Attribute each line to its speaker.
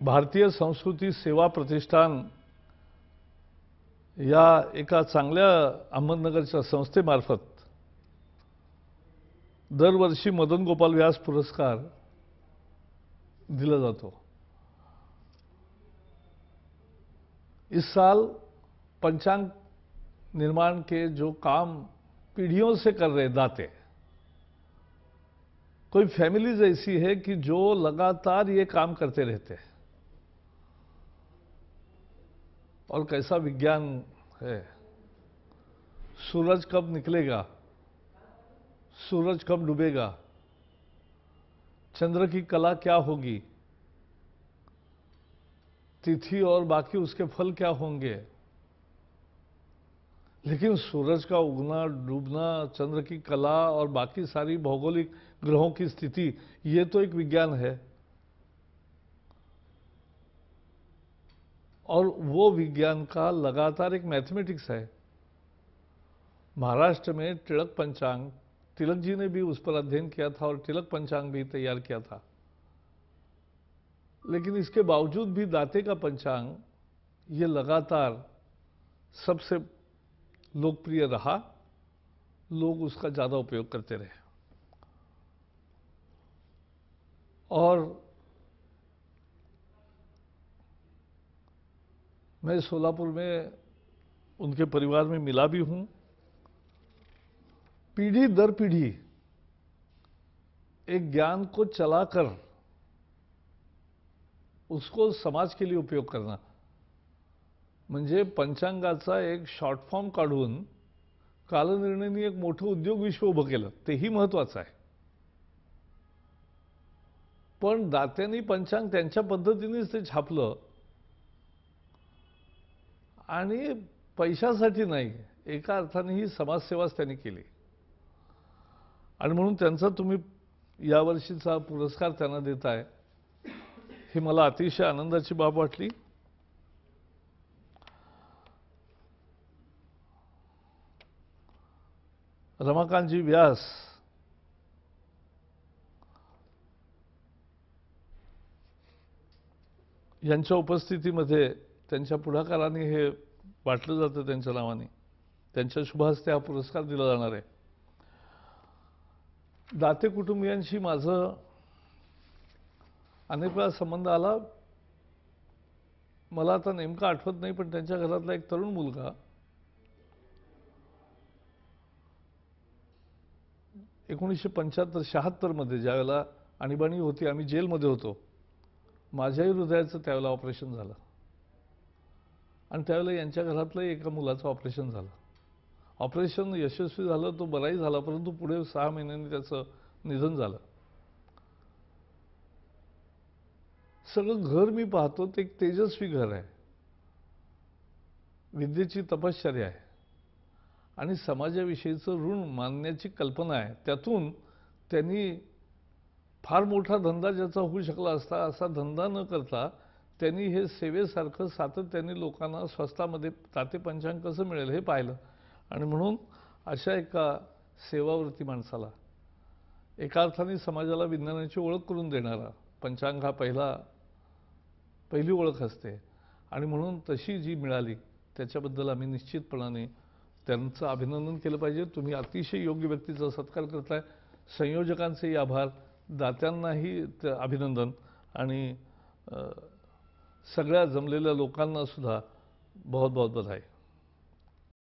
Speaker 1: भारतीय संस्कृती सेवा प्रतिष्ठान या एक एका चांगल्या अहमदनगरच्या संस्थेमार्फत दरवर्षी मदन गोपाल व्यास पुरस्कार दिला जातो. इस साल पंचांग निर्माण के जो काम पीढ़ियों से कर रहे दाते, कोई फैमिलीज़ ऐसी है कि जो लगातार ये काम करते रहते हैं। और कैसा विज्ञान है? सूरज कब निकलेगा? सूरज कब डूबेगा? चंद्र की कला क्या होगी? तिथि और बाकी उसके फल क्या होंगे? लेकिन सूरज का उगना, डूबना, चंद्र की कला और बाकी सारी भौगोलिक ग्रहों की स्थिति, ये तो एक विज्ञान है। और वो विज्ञान का लगातार एक मैथमेटिक्स है। महाराष्ट्र में तिलक पंचांग, तिलक जी ने भी उस पर अध्ययन किया था और तिलक पंचांग भी तैयार किया था। लेकिन इसके बावजूद भी दाते का पंचांग ये लगातार सबसे लोकप्रिय रहा। लोग उसका ज़्यादा उपयोग करते रहे। और मैं सोलापुर में उनके परिवार में मिला भी हूं। पीढ़ी दर पीढ़ी एक ज्ञान को चलाकर उसको समाज के लिए उपयोग करना। म्हणजे पंचांगाचा एक शॉर्ट फॉर्म काढून कालनिर्णयनी एक मोठं उद्योग विश्व उभं केलं. तेही महत्वाचं आहे. पण दात्यांनी पंचांग त्यांच्या पद्धतीनेच ते छापलं. आणि पैशासाठी नाही एका अर्थाने ही समाजसेवाच त्यांनी केली. आणि म्हणून त्यांचा तुम्ही यावर्षीचा पुरस्कार त्यांना देताय ही मला अतिशय आनंदाची बाब वाटली. रमाकांतजी व्यास यांच्या उपस्थितीमध्ये त्यांच्या पुढाकाराने हे वाटलं जातं त्यांच्या नावाने. त्यांच्या शुभहस्ते हा पुरस्कार दिला जाणार आहे. दाते कुटुंबियांशी माझं अनेक वेळा संबंध आला. मला आता नेमका आठवत नाही पण त्यांच्या घरातला एक तरुण मुलगा एकोणीसशे पंच्याहत्तर शहात्तरमध्ये ज्यावेळेला आणीबाणी होती आम्ही जेलमध्ये होतो. माझ्याही हृदयाचं त्यावेळेला ऑपरेशन झालं. आणि त्यावेळेला यांच्या घरातलं एका मुलाचं ऑपरेशन झालं. ऑपरेशन यशस्वी झालं तो बराही झाला परंतु पुढे सहा महिन्यांनी त्याचं निधन झालं. सगळं घर मी पाहतो ते एक तेजस्वी घर आहे. विद्येची तपश्चर्या आहे. आणि समाजाविषयीचं ऋण मानण्याची कल्पना आहे. त्यातून त्यांनी फार मोठा धंदा ज्याचा होऊ शकला असता असा धंदा न करता त्यांनी हे सेवेसारखं सातत्याने लोकांना स्वस्तामध्ये ताते पंचांग कसं मिळेल हे पाहिलं. आणि म्हणून अशा एका सेवावृत्ती माणसाला एका अर्थाने समाजाला विज्ञानाची ओळख करून देणारा पंचांग हा पहिला पहिली ओळख असते. आणि म्हणून तशी जी मिळाली त्याच्याबद्दल आम्ही निश्चितपणाने त्यांचं अभिनंदन केलं पाहिजे. तुम्ही अतिशय योग्य व्यक्तीचा सत्कार करताय. संयोजकांचेही आभार. दात्यांनाही ते अभिनंदन. आणि सगळ्या जमलेल्या लोकांना सुद्धा बहुत बहुत बधाई.